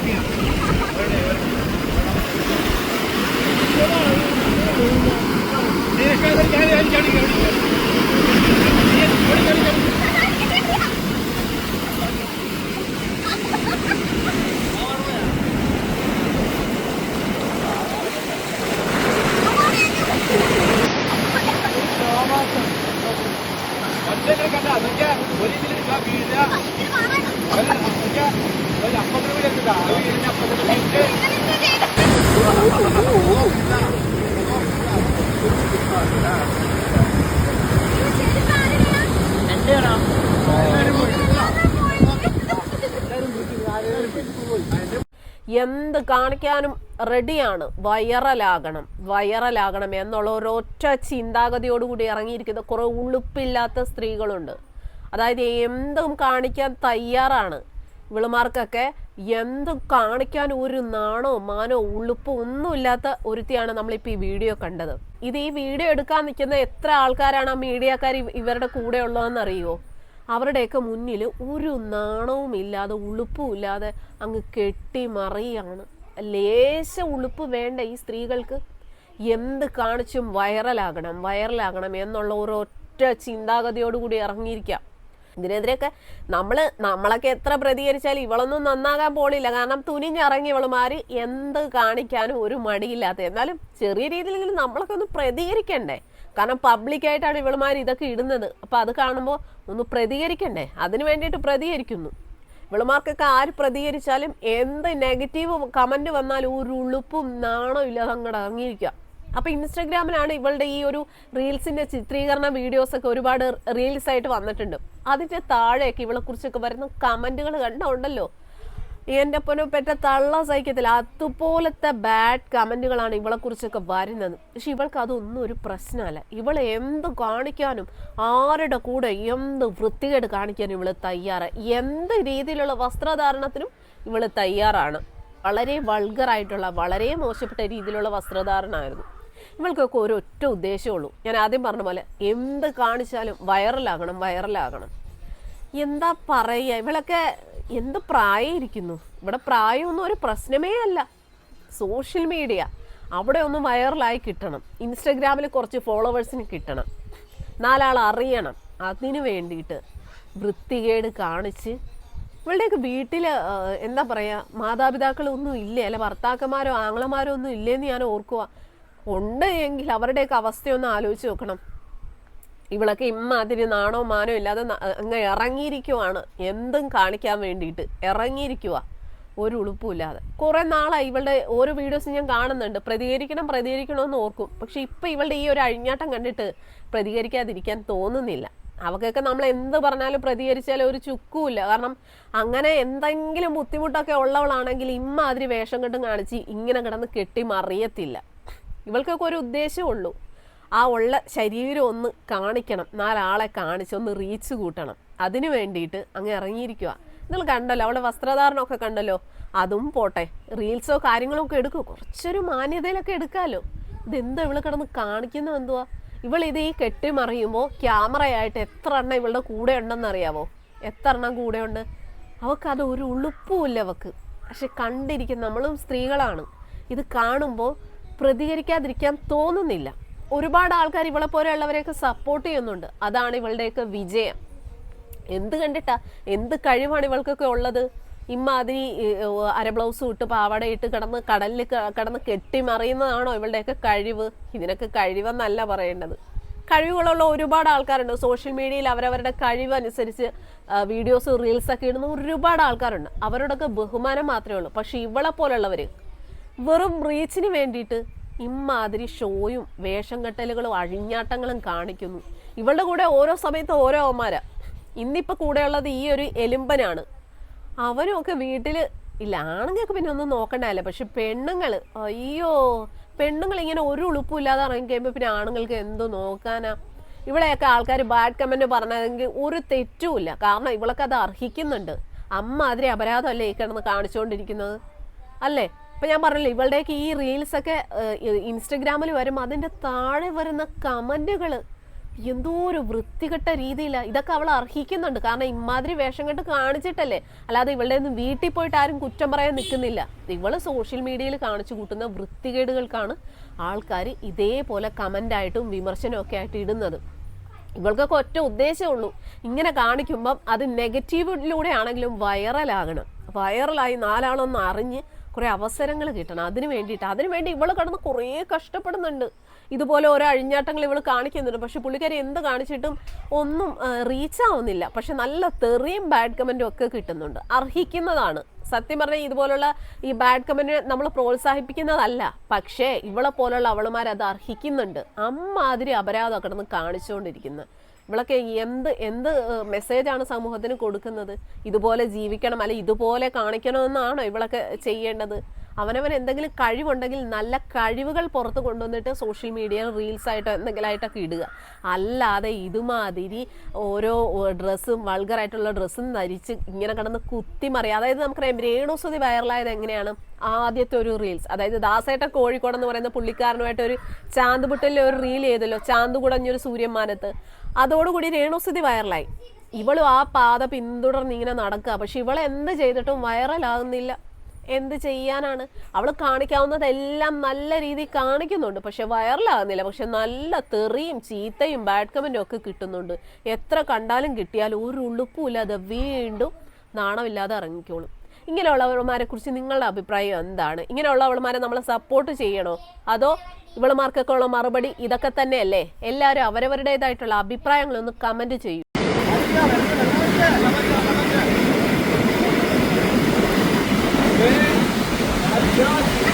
定。എന്ത് കാണിക്കാനും റെഡിയാണ് വൈറലാകണം വൈറലാകണം എന്നുള്ള ഒരൊറ്റ ചിന്താഗതിയോടുകൂടി ഇറങ്ങിയിരിക്കുന്ന കുറെ ഉളുപ്പില്ലാത്ത സ്ത്രീകളുണ്ട്. അതായത് എന്തും കാണിക്കാൻ തയ്യാറാണ്. ഇവളുമാർക്കൊക്കെ എന്തും കാണിക്കാൻ ഒരു നാണോ മാനോ ഉളുപ്പോ ഒന്നുമില്ലാത്ത ഒരുത്തിയാണ് നമ്മളിപ്പോൾ ഈ വീഡിയോ കണ്ടത്. ഇത് ഈ വീഡിയോ എടുക്കാൻ നിൽക്കുന്ന എത്ര ആൾക്കാരാണ് ആ മീഡിയക്കാർ ഇവരുടെ കൂടെ ഉള്ളതെന്ന് അറിയുമോ അവരുടെയൊക്കെ മുന്നിൽ ഒരു നാണവും ഇല്ലാതെ ഉളുപ്പും ഇല്ലാതെ അങ്ങ് കെട്ടി മറിയാണ് ലേശ ഉളുപ്പ് വേണ്ട ഈ സ്ത്രീകൾക്ക് എന്ത് കാണിച്ചും വൈറലാകണം വൈറലാകണം എന്നുള്ള ഒരൊറ്റ ചിന്താഗതിയോടുകൂടി ഇറങ്ങിയിരിക്കാം. ഇതിനെതിരെയൊക്കെ നമ്മൾ നമ്മളൊക്കെ എത്ര പ്രതികരിച്ചാലും ഇവളൊന്നും നന്നാകാൻ പോണില്ല കാരണം തുനിഞ്ഞിറങ്ങി ഇവളുമാര് എന്ത് കാണിക്കാനും ഒരു മടിയില്ലാത്ത എന്നാലും ചെറിയ രീതിയിലെങ്കിലും നമ്മളൊക്കെ ഒന്ന് പ്രതികരിക്കണ്ടേ. കാരണം പബ്ലിക്കായിട്ടാണ് ഇവളുമാർ ഇതൊക്കെ ഇടുന്നത്. അപ്പോൾ അത് കാണുമ്പോൾ ഒന്ന് പ്രതികരിക്കണ്ടേ? അതിന് വേണ്ടിയിട്ട് പ്രതികരിക്കുന്നു. ഇവളുമാർക്കൊക്കെ ആര് പ്രതികരിച്ചാലും എന്ത് നെഗറ്റീവ് കമന്റ് വന്നാലും ഒരു ഉളുപ്പും നാണവും ഇല്ലാതെ അങ്ങോട്ട് ഇറങ്ങിയിരിക്കുക അപ്പോൾ ഇൻസ്റ്റഗ്രാമിലാണ് ഇവളുടെ ഈ ഒരു റീൽസിന്റെ ചിത്രീകരണ വീഡിയോസ് ഒക്കെ ഒരുപാട് റീൽസ് ആയിട്ട് വന്നിട്ടുണ്ട്. അതിന്റെ താഴെയൊക്കെ ഇവളെ കുറിച്ചൊക്കെ വരുന്ന കമന്റുകൾ കണ്ടുണ്ടല്ലോ? എന്റെ പൊന്നു പെറ്റ തള്ള സഹിക്കത്തില്ല. അതുപോലത്തെ ബാഡ് കമന്റുകളാണ് ഇവളെ കുറിച്ചൊക്കെ വരുന്നത്. പക്ഷെ ഇവൾക്ക് അതൊന്നും ഒരു പ്രശ്നമല്ല. ഇവൾ എന്ത് കാണിക്കാനും ആരുടെ കൂടെ എന്ത് വൃത്തികേട് കാണിക്കാനും ഇവൾ തയ്യാറ്. എന്ത് രീതിയിലുള്ള വസ്ത്രധാരണത്തിനും ഇവൾ തയ്യാറാണ്. വളരെ വൾഗറായിട്ടുള്ള വളരെ മോശപ്പെട്ട രീതിയിലുള്ള വസ്ത്രധാരണമായിരുന്നു. ഇവൾക്കൊക്കെ ഒരു ഒറ്റ ഉദ്ദേശമുള്ളൂ ഞാൻ ആദ്യം പറഞ്ഞ പോലെ എന്ത് കാണിച്ചാലും വൈറലാകണം വൈറലാകണം. എന്താ പറയുക ഇവളൊക്കെ എന്ത് പ്രായമായിരിക്കുന്നു? ഇവിടെ പ്രായമൊന്നും ഒരു പ്രശ്നമേ അല്ല. സോഷ്യൽ മീഡിയ അവിടെ ഒന്ന് വൈറലായി കിട്ടണം. ഇൻസ്റ്റഗ്രാമിൽ കുറച്ച് ഫോളോവേഴ്സിന് കിട്ടണം. നാലാൾ അറിയണം. അതിനു വേണ്ടിയിട്ട് വൃത്തികേട് കാണിച്ച് ഇവളുടെയൊക്കെ വീട്ടിൽ എന്താ പറയുക മാതാപിതാക്കളൊന്നും ഇല്ലേ? അല്ല ഭർത്താക്കന്മാരോ ആങ്ങളമാരോ ഒന്നും ഇല്ലേന്ന് ഞാൻ ഓർക്കുക ഉണ്ട് എങ്കിൽ അവരുടെയൊക്കെ അവസ്ഥയൊന്ന് ആലോചിച്ച് നോക്കണം. ഇവളൊക്കെ ഇമ്മാതിരി നാണോ മാനോ ഇല്ലാതെ അങ്ങ് ഇറങ്ങിയിരിക്കുവാണ്. എന്തും കാണിക്കാൻ വേണ്ടിയിട്ട് ഇറങ്ങിയിരിക്കുക ഒരു ഉളുപ്പും ഇല്ലാതെ. കുറെ നാളായി ഇവളുടെ ഓരോ വീഡിയോസും ഞാൻ കാണുന്നുണ്ട്. പ്രതികരിക്കണം പ്രതികരിക്കണമെന്ന് ഓർക്കും. പക്ഷെ ഇപ്പൊ ഇവളുടെ ഈ ഒരു അഴിഞ്ഞാട്ടം കണ്ടിട്ട് പ്രതികരിക്കാതിരിക്കാൻ തോന്നുന്നില്ല. അവക്കൊക്കെ നമ്മൾ എന്ത് പറഞ്ഞാലും പ്രതികരിച്ചാലും ഒരു ചുക്കുമില്ല. കാരണം അങ്ങനെ എന്തെങ്കിലും ബുദ്ധിമുട്ടൊക്കെ ഉള്ളവളാണെങ്കിൽ ഇമ്മാതിരി വേഷം കെട്ടും കാണിച്ച് ഇങ്ങനെ കിടന്ന് കെട്ടി മറിയത്തില്ല ഇവൾക്കൊക്കെ ഒരു ഉദ്ദേശമുള്ളൂ ആ ഉള്ള ശരീരം ഒന്ന് കാണിക്കണം. നാലാളെ കാണിച്ച് ഒന്ന് റീച്ച് കൂട്ടണം. അതിനു വേണ്ടിയിട്ട് അങ്ങ് ഇറങ്ങിയിരിക്കുക നിങ്ങൾ കണ്ടല്ലോ അവളെ വസ്ത്രധാരണമൊക്കെ കണ്ടല്ലോ. അതും പോട്ടെ റീൽസോ കാര്യങ്ങളോ ഒക്കെ എടുക്കും. കുറച്ചൊരു മാന്യതയിലൊക്കെ എടുക്കാമല്ലോ ഇതെന്താ ഇവൾ കിടന്ന് കാണിക്കുന്നത് എന്തുവാ? ഇവൾ ഈ കെട്ടിമറിയുമ്പോൾ ക്യാമറയായിട്ട് എത്ര എണ്ണം ഇവളുടെ കൂടെ ഉണ്ടെന്ന് അറിയാവോ? എത്ര എണ്ണം കൂടെ ഉണ്ട്? അവൾക്ക് ഒരു ഉളുപ്പുമില്ല അവക്ക്. പക്ഷെ കണ്ടിരിക്കും നമ്മളും സ്ത്രീകളാണ്. ഇത് കാണുമ്പോൾ പ്രതികരിക്കാതിരിക്കാൻ തോന്നുന്നില്ല. ഒരുപാട് ആൾക്കാർ ഇവളെ പോലെയുള്ളവരെയൊക്കെ സപ്പോർട്ട് ചെയ്യുന്നുണ്ട്. അതാണ് ഇവളുടെയൊക്കെ വിജയം. എന്ത് കണ്ടിട്ടാ? എന്ത് കഴിവാണ് ഇവൾക്കൊക്കെ ഉള്ളത്? ഇമ്മാതിരി അര ബ്ലൗസ് ഇട്ട് പാവാട ഇട്ട് കിടന്ന് കടലിൽ കിടന്ന് കെട്ടി മറിയുന്നതാണോ ഇവളുടെയൊക്കെ കഴിവ്? ഇതിനൊക്കെ കഴിവെന്നല്ല പറയേണ്ടത്. കഴിവുകളുള്ള ഒരുപാട് ആൾക്കാരുണ്ട്. സോഷ്യൽ മീഡിയയിൽ അവരവരുടെ കഴിവ് അനുസരിച്ച് വീഡിയോസ് റീൽസ് ഒക്കെ ഇടുന്ന ഒരുപാട് ആൾക്കാരുണ്ട്. അവരോടൊക്കെ ബഹുമാനം മാത്രമേ ഉള്ളൂ. പക്ഷേ ഇവളെ പോലുള്ളവർ വെറും റീച്ചിന് വേണ്ടിയിട്ട് ഇമ്മാതിരി ഷോയും വേഷം കെട്ടലുകളും അഴിഞ്ഞാട്ടങ്ങളും കാണിക്കുന്നു. ഇവളുടെ കൂടെ ഓരോ സമയത്ത് ഓരോ അവന്മാരാ. ഇന്നിപ്പോ കൂടെയുള്ളത് ഈ ഒരു എലുമ്പനാണ്. അവനുമൊക്കെ വീട്ടിൽ ഇല്ല ആണുങ്ങൾക്ക് പിന്നെ ഒന്നും നോക്കണ്ടല്ല പക്ഷെ പെണ്ണുങ്ങൾ അയ്യോ പെണ്ണുങ്ങൾ ഇങ്ങനെ ഒരു ഉളുപ്പില്ലാതെ ഇറങ്ങി കഴിയുമ്പോൾ പിന്നെ ആണുങ്ങൾക്ക് എന്തോ നോക്കാനാ? ഇവിടെയൊക്കെ ആൾക്കാർ ബാഡ് കമന്റ് പറഞ്ഞതെങ്കിൽ ഒരു തെറ്റുമില്ല കാരണം ഇവളൊക്കെ അത് അർഹിക്കുന്നുണ്ട്. അമ്മ അതിരെ അപരാധമല്ലേ ഈ കിടന്ന് കാണിച്ചുകൊണ്ടിരിക്കുന്നത് അല്ലേ? ഇപ്പൊ ഞാൻ പറഞ്ഞില്ല ഇവളുടെയൊക്കെ ഈ റീൽസൊക്കെ ഇൻസ്റ്റഗ്രാമിൽ വരുമ്പോൾ അതിന്റെ താഴെ വരുന്ന കമന്റുകൾ എന്തോ ഒരു വൃത്തികെട്ട രീതിയിലാണ് ഇതൊക്കെ അവൾ അർഹിക്കുന്നുണ്ട്. കാരണം ഇമാതിരി വേഷം കെട്ട് കാണിച്ചിട്ടല്ലേ. അല്ലാതെ ഇവളുടെ ഒന്നും വീട്ടിൽ പോയിട്ട് ആരും കുറ്റം പറയാൻ നിൽക്കുന്നില്ല. ഇവൾ സോഷ്യൽ മീഡിയയിൽ കാണിച്ചു കൂട്ടുന്ന വൃത്തികേടുകൾക്കാണ് ആൾക്കാർ ഇതേപോലെ കമന്റായിട്ടും വിമർശനമൊക്കെ ആയിട്ട് ഇടുന്നത്. ഇവൾക്കൊക്കെ ഒറ്റ ഉദ്ദേശമേ ഉള്ളൂ. ഇങ്ങനെ കാണിക്കുമ്പം അത് നെഗറ്റീവിലൂടെ ആണെങ്കിലും വൈറലാകണം വൈറലായി നാലാളൊന്ന് അറിഞ്ഞ് കുറേ അവസരങ്ങൾ കിട്ടണം. അതിന് വേണ്ടിയിട്ട്. അതിന് വേണ്ടി ഇവൾ കടന്ന് കുറേ കഷ്ടപ്പെടുന്നുണ്ട്. ഇതുപോലെ ഓരോ അഴിഞ്ഞാട്ടങ്ങൾ ഇവൾ കാണിക്കുന്നുണ്ട്. പക്ഷെ പുള്ളിക്കാരി എന്ത് കാണിച്ചിട്ടും ഒന്നും റീച്ച് ആവുന്നില്ല. പക്ഷെ നല്ല തെറിയും ബാഡ് കമന്റും ഒക്കെ കിട്ടുന്നുണ്ട്. അർഹിക്കുന്നതാണ്. സത്യം പറഞ്ഞാൽ ഇതുപോലുള്ള ഈ ബാഡ് കമന്റിനെ നമ്മൾ പ്രോത്സാഹിപ്പിക്കുന്നതല്ല. പക്ഷേ ഇവളെ പോലുള്ള അവളുമാർ അത് അർഹിക്കുന്നുണ്ട്. അമ്മാതിരി അപരാധം കിടന്ന് കാണിച്ചുകൊണ്ടിരിക്കുന്നത് ഇവളൊക്കെ എന്ത് എന്ത് മെസ്സേജാണ് സമൂഹത്തിന് കൊടുക്കുന്നത്? ഇതുപോലെ ജീവിക്കണം അല്ലെ ഇതുപോലെ കാണിക്കണമെന്നാണോ ഇവളൊക്കെ ചെയ്യേണ്ടത്? അവനവൻ എന്തെങ്കിലും കഴിവുണ്ടെങ്കിൽ നല്ല കഴിവുകൾ പുറത്ത് കൊണ്ടുവന്നിട്ട് സോഷ്യൽ മീഡിയ റീൽസ് ആയിട്ടോ എന്തെങ്കിലും ആയിട്ടൊക്കെ ഇടുക. അല്ലാതെ ഇതുമാതിരി ഓരോ ഡ്രസ്സും വൾഗറായിട്ടുള്ള ഡ്രസ്സും ധരിച്ച് ഇങ്ങനെ കിടന്ന് കുത്തിമറിയുക അതായത് നമുക്കറിയാം രേണുസുതി വൈറലായത് എങ്ങനെയാണ്? ആദ്യത്തെ ഒരു റീൽസ് അതായത് ദാസേട്ട കോഴിക്കോട് എന്ന് പറയുന്ന പുള്ളിക്കാരനുമായിട്ട് ഒരു ചാന്തുപുട്ടലിൽ ഒരു റീൽ ചെയ്തല്ലോ. ചാന്ത് കുടഞ്ഞൊരു സൂര്യമാനത്ത് അതോടുകൂടി രേണുസ്ഥിതി വൈറലായി. ഇവളും ആ പാത പിന്തുടർന്ന് ഇങ്ങനെ നടക്കുക. പക്ഷെ ഇവൾ എന്ത് ചെയ്തിട്ടും വൈറലാകുന്നില്ല. എന്ത് ചെയ്യാനാണ്? അവൾ കാണിക്കാവുന്നതെല്ലാം നല്ല രീതിയിൽ കാണിക്കുന്നുണ്ട്. പക്ഷെ വൈറലാകുന്നില്ല. പക്ഷെ നല്ല തെറിയും ചീത്തയും ബാഡ് കമന്റും ഒക്കെ കിട്ടുന്നുണ്ട്. എത്ര കണ്ടാലും കിട്ടിയാലും ഒരു ഉളുപ്പും അത് വീണ്ടും നാണമില്ലാതെ ഇറങ്ങിക്കോളും. ഇങ്ങനെയുള്ളവന്മാരെ കുറിച്ച് നിങ്ങളുടെ അഭിപ്രായം എന്താണ്? ഇങ്ങനെയുള്ളവന്മാരെ നമ്മൾ സപ്പോർട്ട് ചെയ്യണോ? അതോ ഇവളുമാർക്കൊക്കെ ഉള്ള മറുപടി ഇതൊക്കെ തന്നെയല്ലേ? എല്ലാവരും അവരവരുടേതായിട്ടുള്ള അഭിപ്രായങ്ങളൊന്ന് കമന്റ് ചെയ്യൂ. Adjust